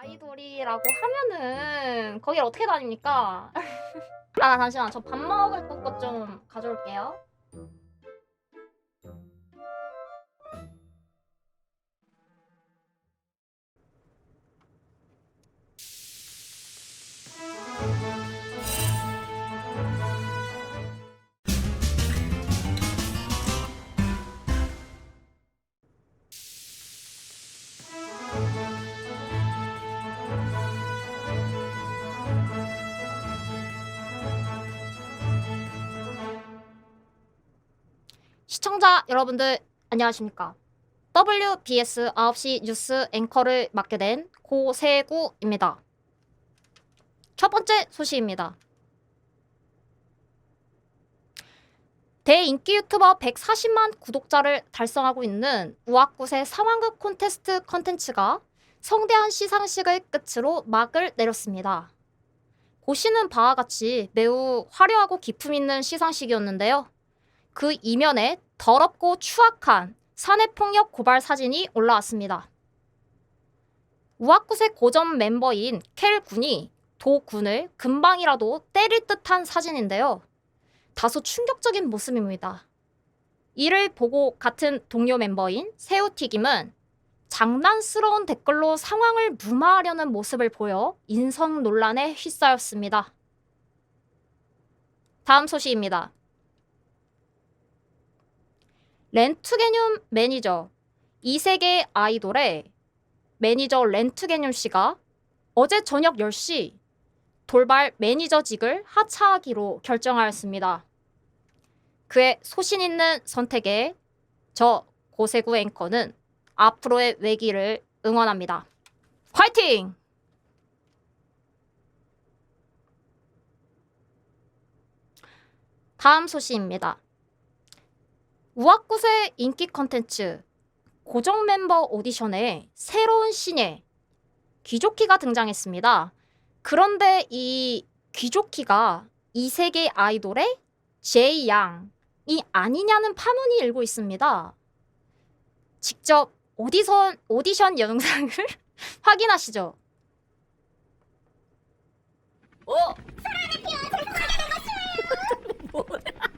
아이돌이라고 하면은 거길 어떻게 다닙니까? 아, 나 잠시만. 저 밥 먹을 것좀 가져올게요. 시청자 여러분들 안녕하십니까? WBS 9시 뉴스 앵커를 맡게 된 고세구입니다. 첫 번째 소식입니다. 대인기 유튜버 140만 구독자를 달성하고 있는 우악굿의 상황극 콘테스트 컨텐츠가 성대한 시상식을 끝으로 막을 내렸습니다. 보시는 바와 같이 매우 화려하고 기품 있는 시상식이었는데요. 그 이면에 더럽고 추악한 사내폭력 고발 사진이 올라왔습니다. 우악굿의 고전 멤버인 켈 군이 도 군을 금방이라도 때릴 듯한 사진인데요. 다소 충격적인 모습입니다. 이를 보고 같은 동료 멤버인 새우튀김은 장난스러운 댓글로 상황을 무마하려는 모습을 보여 인성 논란에 휩싸였습니다. 다음 소식입니다. 렌트게늄 매니저 이세계 아이돌의 매니저 렌트게늄 씨가 어제 저녁 10시 돌발 매니저직을 하차하기로 결정하였습니다. 그의 소신 있는 선택에 저 고세구 앵커는 앞으로의 외기를 응원합니다. 화이팅! 다음 소식입니다. 우악굿의 인기 컨텐츠 고정 멤버 오디션에 새로운 신예 귀조키가 등장했습니다. 그런데 이 귀조키가 이 세계 아이돌의 제이 양이 아니냐는 파문이 일고 있습니다. 직접 오디션 오디션 영상을 확인하시죠. 어? 예,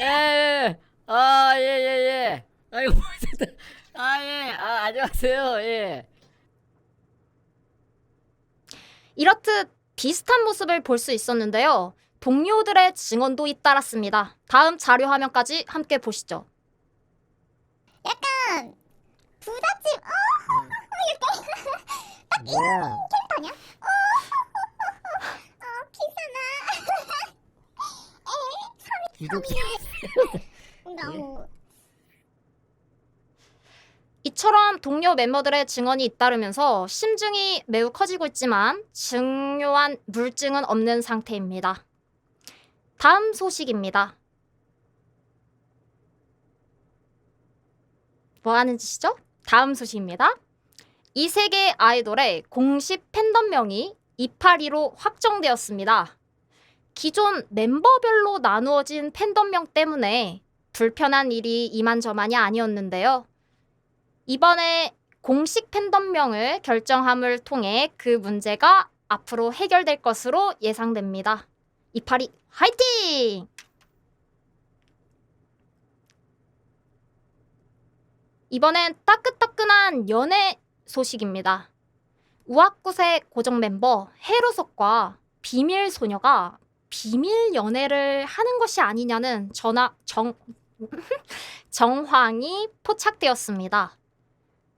예. 아, 예, 예, 예. 아이고, 어쨌든. 아, 예. 아, 안녕하세요. 예. 이렇듯 비슷한 모습을 볼 수 있었는데요. 동료들의 증언도 잇따랐습니다. 다음 자료 화면까지 함께 보시죠. 부잣집 어 뭐야? 캐릭터냐? 어, 어 이렇게. 너무 이처럼 동료 멤버들의 증언이 잇따르면서 심증이 매우 커지고 있지만 중요한 물증은 없는 상태입니다. 다음 소식입니다. 뭐 하는 짓이죠? 다음 소식입니다. 이 세계 아이돌의 공식 팬덤명이 282로 확정되었습니다. 기존 멤버별로 나누어진 팬덤명 때문에 불편한 일이 이만저만이 아니었는데요. 이번에 공식 팬덤명을 결정함을 통해 그 문제가 앞으로 해결될 것으로 예상됩니다. 이파리 화이팅! 이번엔 따끈따끈한 연애 소식입니다. 우악굿의 고정 멤버 해루석과 비밀 소녀가 비밀 연애를 하는 것이 아니냐는 전화 정 정황이 포착되었습니다.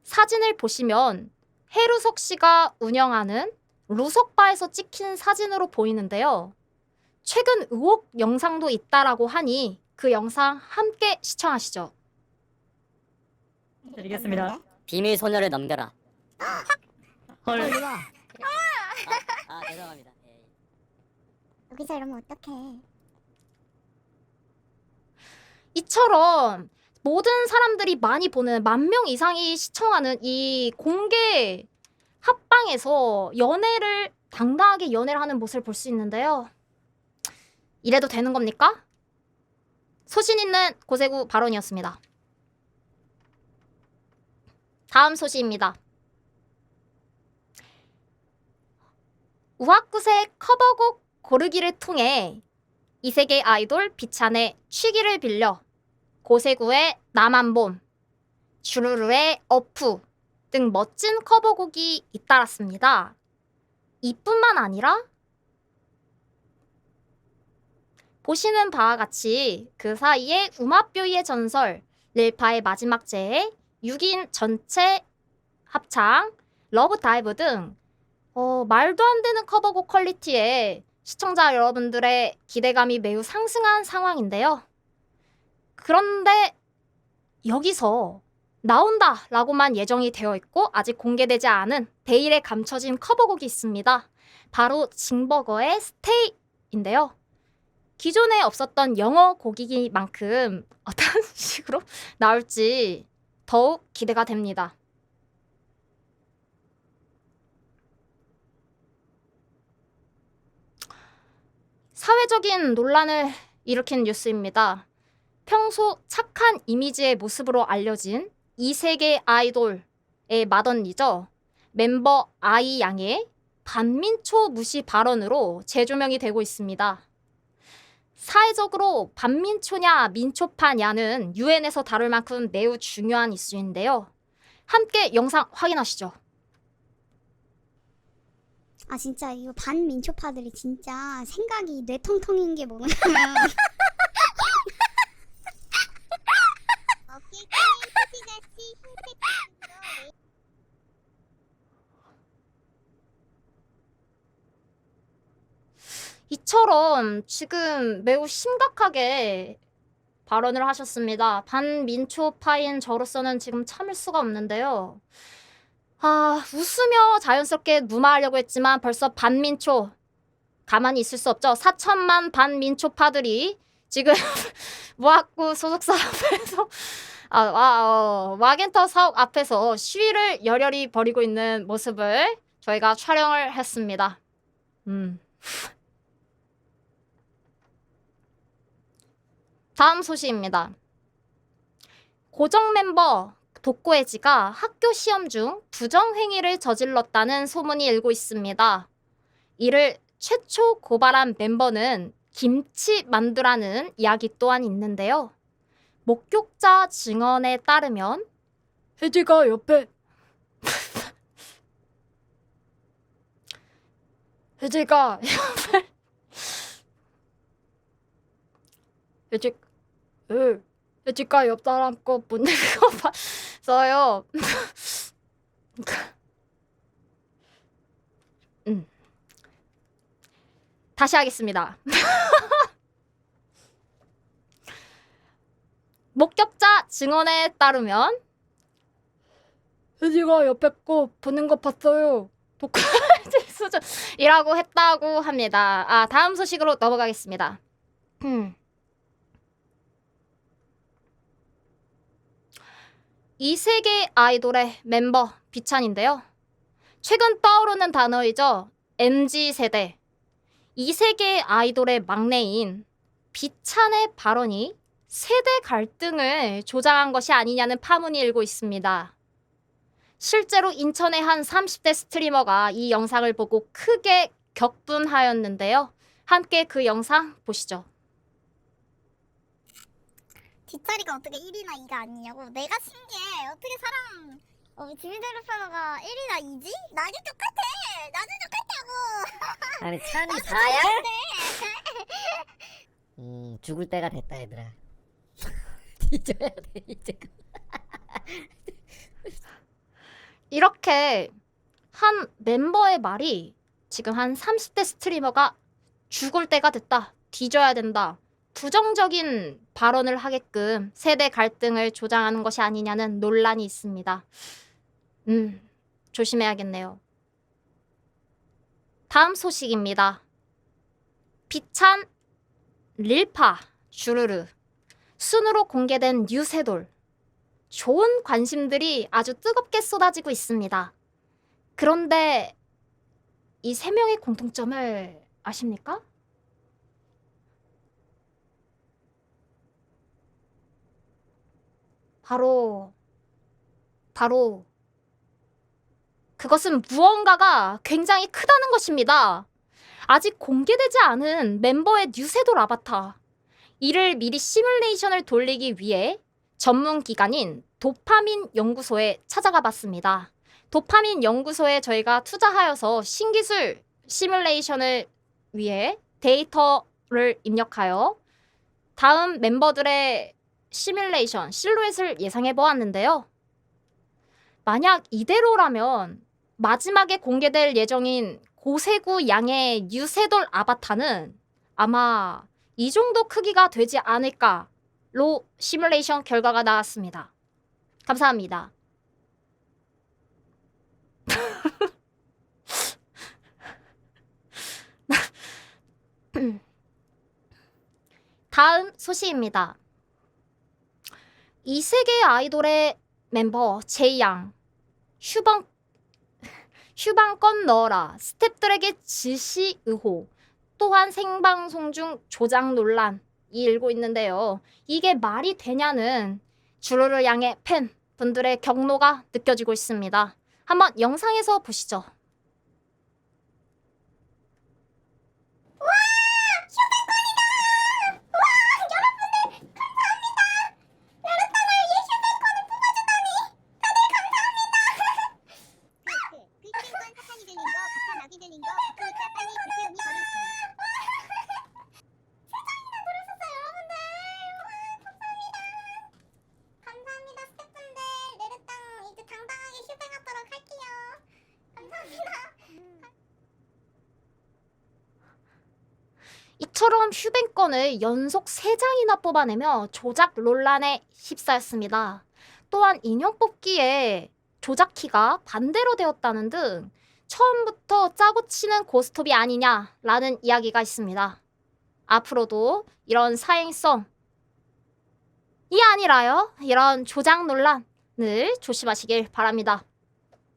사진을 보시면 해루석 씨가 운영하는 루석바에서 찍힌 사진으로 보이는데요. 최근 의혹 영상도 있다라고 하니 그 영상 함께 시청하시죠. 드리겠습니다. 비밀 소녀를 넘겨라. 헐. 아, 아, 죄송합니다. 여기서 이러면 어떡해. 이처럼 모든 사람들이 많이 보는 만 명 이상이 시청하는 이 공개 합방에서 연애를 당당하게 연애를 하는 모습을 볼 수 있는데요. 이래도 되는 겁니까? 소신 있는 고세구 발언이었습니다. 다음 소식입니다. 우학구세 커버곡 고르기를 통해 이 세계 아이돌 비찬의 취기를 빌려 고세구의 남한봄, 주루루의 어프 등 멋진 커버곡이 잇따랐습니다. 이뿐만 아니라 보시는 바와 같이 그 사이에 우마뼈이의 전설, 릴파의 마지막 재해, 6인 전체 합창, 러브 다이브 등 어, 말도 안 되는 커버곡 퀄리티에 시청자 여러분들의 기대감이 매우 상승한 상황인데요. 그런데 여기서 나온다 라고만 예정이 되어 있고 아직 공개되지 않은 베일에 감춰진 커버곡이 있습니다. 바로 징버거의 스테이인데요. 기존에 없었던 영어 곡이기만큼 어떤 식으로 나올지 더욱 기대가 됩니다. 사회적인 논란을 일으킨 뉴스입니다. 평소 착한 이미지의 모습으로 알려진 이 세계 아이돌의 맏언니죠. 멤버 아이 양의 반민초 무시 발언으로 재조명이 되고 있습니다. 사회적으로 반민초냐 민초파냐는 유엔에서 다룰 만큼 매우 중요한 이슈인데요. 함께 영상 확인하시죠. 아 진짜 이거 반민초파들이 진짜 생각이 뇌통통인 게 뭐냐면 이처럼 지금 매우 심각하게 발언을 하셨습니다. 반민초파인 저로서는 지금 참을 수가 없는데요. 아, 웃으며 자연스럽게 무마하려고 했지만 벌써 반민초 가만히 있을 수 없죠. 4천만 반민초파들이 지금 무학구 소속사 앞에서 아, 아, 어, 와겐터 사옥 앞에서 시위를 열렬히 벌이고 있는 모습을 저희가 촬영을 했습니다. 음. 다음 소식입니다. 고정 멤버 독고해지가 학교 시험 중 부정행위를 저질렀다는 소문이 일고 있습니다. 이를 최초 고발한 멤버는 김치 만두라는 이야기 또한 있는데요. 목격자 증언에 따르면 혜지가 옆에 혜지가 옆에 혜지 에 혜지가 옆 사람 거 보는 거 봤어요. 음. 다시 하겠습니다. 목격자 증언에 따르면 혜지가 옆에 거 보는 거 봤어요. 수준이라고 했다고 합니다. 아, 다음 소식으로 넘어가겠습니다. 음. 이 세계 아이돌의 멤버 비찬인데요. 최근 떠오르는 단어이죠. MZ 세대. 이 세계 아이돌의 막내인 비찬의 발언이 세대 갈등을 조장한 것이 아니냐는 파문이 일고 있습니다. 실제로 인천의 한 30대 스트리머가 이 영상을 보고 크게 격분하였는데요. 함께 그 영상 보시죠. 뒷자리가 어떻게 1이나 2가 아니냐고 내가 신기해 어떻게 사람 어, 지미대로 페너가 1이나 2지? 나도 똑같아 나도 똑같다고 아니 찬이 4야? 음 죽을 때가 됐다 얘들아. 뒤져야 돼 이제. 이렇게 한 멤버의 말이 지금 한 30대 스트리머가 죽을 때가 됐다. 뒤져야 된다. 부정적인 발언을 하게끔 세대 갈등을 조장하는 것이 아니냐는 논란이 있습니다. 음, 조심해야겠네요. 다음 소식입니다. 비찬 릴파 주르르 순으로 공개된 뉴세돌 좋은 관심들이 아주 뜨겁게 쏟아지고 있습니다. 그런데 이 세 명의 공통점을 아십니까? 바로 바로 그것은 무언가가 굉장히 크다는 것입니다. 아직 공개되지 않은 멤버의 뉴세돌 아바타. 이를 미리 시뮬레이션을 돌리기 위해 전문 기관인 도파민 연구소에 찾아가 봤습니다. 도파민 연구소에 저희가 투자하여서 신기술 시뮬레이션을 위해 데이터를 입력하여 다음 멤버들의 시뮬레이션 실루엣을 예상해 보았는데요. 만약 이대로라면 마지막에 공개될 예정인 고세구 양의 유세돌 아바타는 아마 이 정도 크기가 되지 않을까로 시뮬레이션 결과가 나왔습니다. 감사합니다. 다음 소식입니다. 이 세계 아이돌의 멤버 제이양 휴방 휴방권 넣어라 스탭들에게 지시 의혹 또한 생방송 중 조작 논란이 일고 있는데요. 이게 말이 되냐는 주루를 양의 팬 분들의 경로가 느껴지고 있습니다. 한번 영상에서 보시죠. 이처럼 휴뱅권을 연속 3장이나 뽑아내며 조작 논란에 휩싸였습니다. 또한 인형 뽑기에 조작키가 반대로 되었다는 등 처음부터 짜고 치는 고스톱이 아니냐라는 이야기가 있습니다. 앞으로도 이런 사행성이 아니라요. 이런 조작 논란을 조심하시길 바랍니다.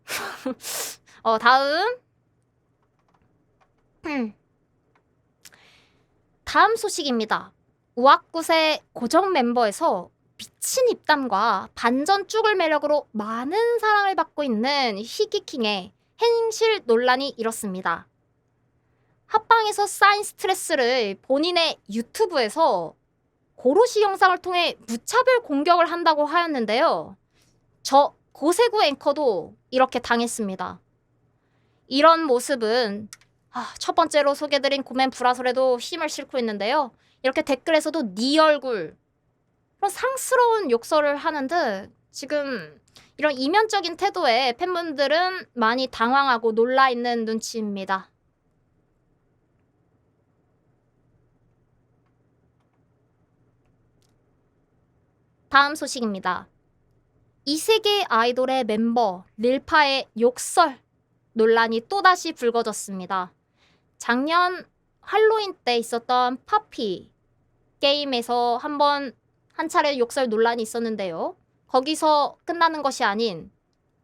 어, 다음. 음. 다음 소식입니다. 우악굿의 고정 멤버에서 미친 입담과 반전 쭈글 매력으로 많은 사랑을 받고 있는 희귀킹의 행실 논란이 일었습니다. 합방에서 쌓인 스트레스를 본인의 유튜브에서 고로시 영상을 통해 무차별 공격을 한다고 하였는데요. 저 고세구 앵커도 이렇게 당했습니다. 이런 모습은 아, 첫 번째로 소개드린 고맨 불화설에도 힘을 싣고 있는데요. 이렇게 댓글에서도 네 얼굴 그런 상스러운 욕설을 하는 듯 지금 이런 이면적인 태도에 팬분들은 많이 당황하고 놀라 있는 눈치입니다. 다음 소식입니다. 이 세계 아이돌의 멤버 릴파의 욕설 논란이 또다시 불거졌습니다. 작년 할로윈 때 있었던 파피 게임에서 한번 한 차례 욕설 논란이 있었는데요. 거기서 끝나는 것이 아닌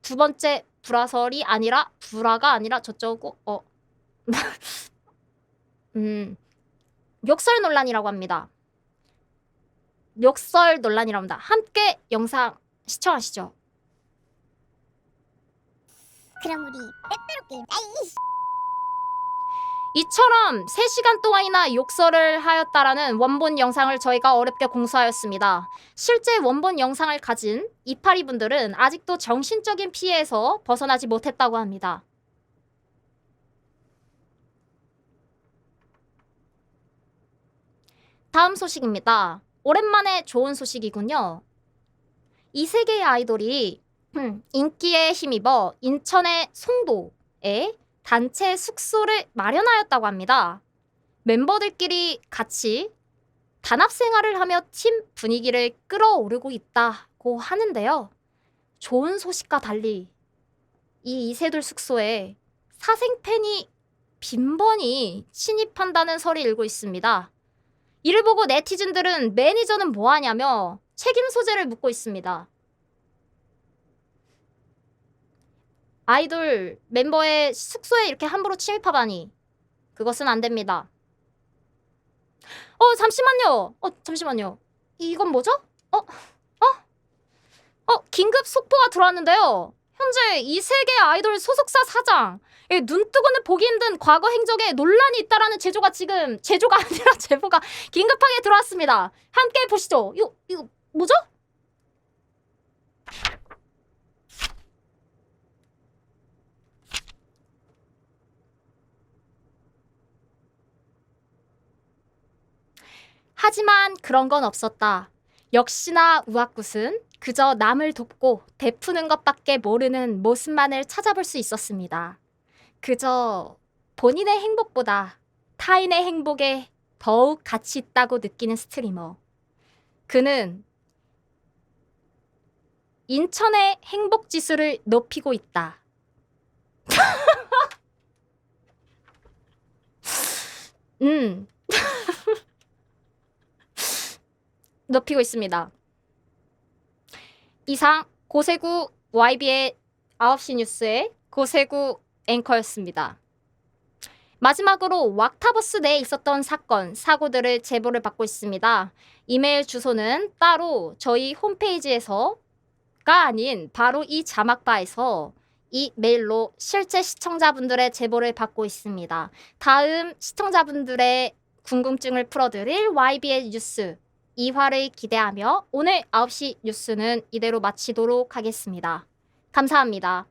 두 번째 불화설이 아니라 불화가 아니라 저쩌고 어. 음. 욕설 논란이라고 합니다. 욕설 논란이라고 합니다. 함께 영상 시청하시죠. 그럼 우리 빼빼로 게임. 아이, 이처럼 3시간 동안이나 욕설을 하였다라는 원본 영상을 저희가 어렵게 공수하였습니다. 실제 원본 영상을 가진 이파리 분들은 아직도 정신적인 피해에서 벗어나지 못했다고 합니다. 다음 소식입니다. 오랜만에 좋은 소식이군요. 이 세계의 아이돌이 음, 인기에 힘입어 인천의 송도에 단체 숙소를 마련하였다고 합니다. 멤버들끼리 같이 단합 생활을 하며 팀 분위기를 끌어오르고 있다고 하는데요. 좋은 소식과 달리 이 이세돌 숙소에 사생 팬이 빈번히 침입한다는 설이 일고 있습니다. 이를 보고 네티즌들은 매니저는 뭐하냐며 책임 소재를 묻고 있습니다. 아이돌 멤버의 숙소에 이렇게 함부로 침입하다니 그것은 안 됩니다. 어 잠시만요. 어 잠시만요. 이건 뭐죠? 어? 어? 어 긴급 속보가 들어왔는데요. 현재 이 세계 아이돌 소속사 사장 이 눈뜨고는 보기 힘든 과거 행적에 논란이 있다라는 제조가 지금 제조가 아니라 제보가 긴급하게 들어왔습니다. 함께 보시죠. 이거 이거 뭐죠? 하지만 그런 건 없었다. 역시나 우악굿은 그저 남을 돕고 베푸는 것밖에 모르는 모습만을 찾아볼 수 있었습니다. 그저 본인의 행복보다 타인의 행복에 더욱 가치 있다고 느끼는 스트리머. 그는 인천의 행복 지수를 높이고 있다. 음. 높이고 있습니다. 이상 고세구 YB의 9시 뉴스의 고세구 앵커였습니다. 마지막으로 왁타버스 내에 있었던 사건, 사고들을 제보를 받고 있습니다. 이메일 주소는 따로 저희 홈페이지에서가 아닌 바로 이 자막바에서 이 메일로 실제 시청자분들의 제보를 받고 있습니다. 다음 시청자분들의 궁금증을 풀어드릴 YB의 뉴스 2화를 기대하며 오늘 9시 뉴스는 이대로 마치도록 하겠습니다. 감사합니다.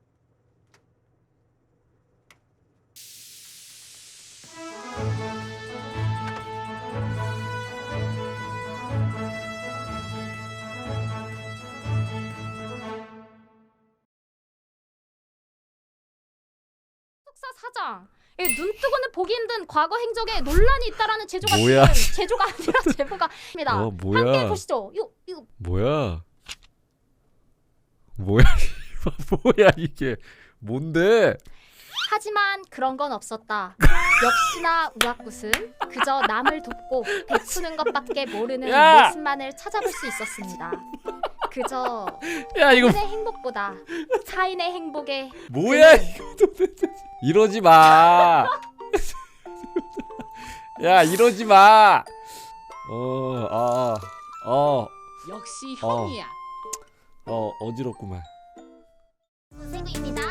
사장 예, 눈 뜨고는 보기 힘든 과거 행적에 논란이 있다라는 제조가 뭐야? 지금 제조가 아니라 제보가 입니다. 어, 뭐야? 함께 보시죠. 이거 이거 뭐야? 뭐야? 뭐야 이게? 뭔데? 하지만 그런 건 없었다. 역시나 우악굿은 그저 남을 돕고 베푸는 것밖에 모르는 야! 모습만을 찾아볼 수 있었습니다. 그저 야 이거 타인의 행복보다 타인의 행복에 뭐야 이거 도대체? 이러지 마. 야 이러지 마. 어, 아, 어, 역시 어. 형이야. 어 어지럽구만. 고생입니다.